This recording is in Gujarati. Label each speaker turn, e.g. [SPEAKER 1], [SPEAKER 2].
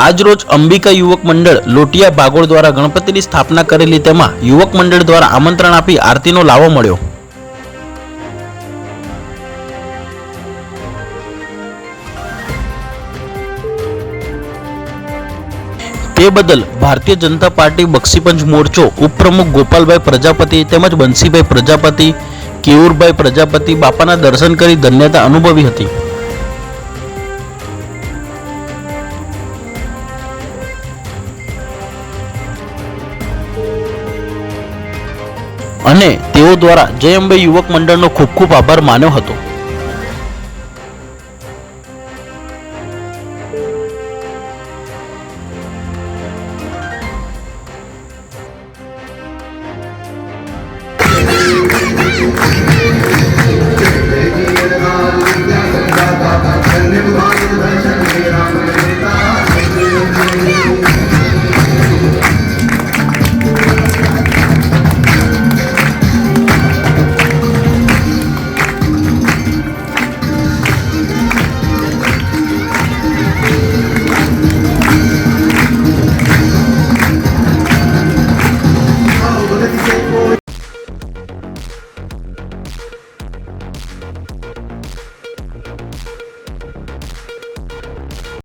[SPEAKER 1] આજરોજ અંબિકા યુવક મંડળ લોટિયા ભાગોળ દ્વારા ગણપતિની સ્થાપના કરેલી તેમાં યુવક મંડળ દ્વારા આમંત્રણ આપી આરતીનો લાવો મળ્યો. તે બદલ ભારતીય જનતા પાર્ટી બક્ષીપંચ મોરચો ઉપપ્રમુખ ગોપાલભાઈ પ્રજાપતિ તેમજ બંસીભાઈ પ્રજાપતિ, કેવુરભાઈ પ્રજાપતિ બાપાના દર્શન કરી ધન્યતા અનુભવી હતી. અને તેઓ દ્વારા જય અંબે યુવક મંડળનો ખૂબ ખૂબ આભાર માન્યો હતો.